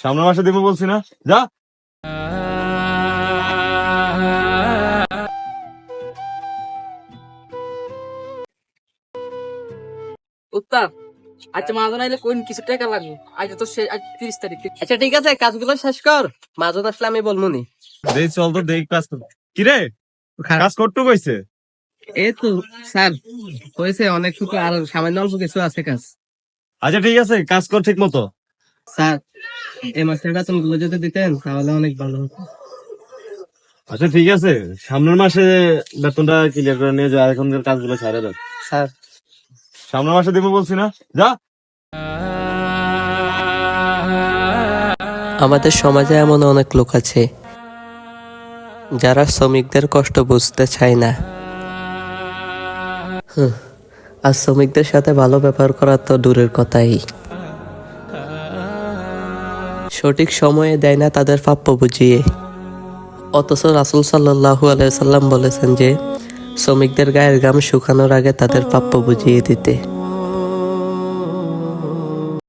সামনের মাসে দিব বলছি না। যা। উত্তর আচ্ছা মাজন আইলে কোন কিছু টাকা লাগবে? আজ তো সে আজ তিরিশ তারিখ। আচ্ছা ঠিক আছে কাজগুলো শেষ কর। মাঝত আসলে আমি বলব নি। দেই চল তো দেই কাজ কি রে কাজ করতে কইছে? এই তো স্যার হয়েছে অনেক টুকু আর সামান্য অল্প কিছু আছে কাজ। আচ্ছা ঠিক আছে কাজ কর ঠিক মতো স্যার এই মাসের বেতনগুলো যদি দিতেন তাহলে অনেক ভালো হতো। আচ্ছা ঠিক আছে। সামনের মাসে বেতনটা ক্লিয়ার করে নিয়ে যা এখনকার কাজগুলো ছাড়ে দাও স্যার। সামনের মাসে দিব বলছি না? যা। আমাদের সমাজে এমন অনেক লোক আছে যারা শ্রমিকদের কষ্ট বুঝতে চায় না। আর শ্রমিকদের সাথে ভালো ব্যবহার করা তো দূরের কথাই। সঠিক সময়ে দেয় না তাদের প্রাপ্য বুঝিয়ে। অথচ রাসুল সাল্লাহু আলাইসাল্লাম বলেছেন যে, শ্রমিকদের গায়ের গাম শুকানোর আগে তাদের প্রাপ্য বুঝিয়ে দিতে।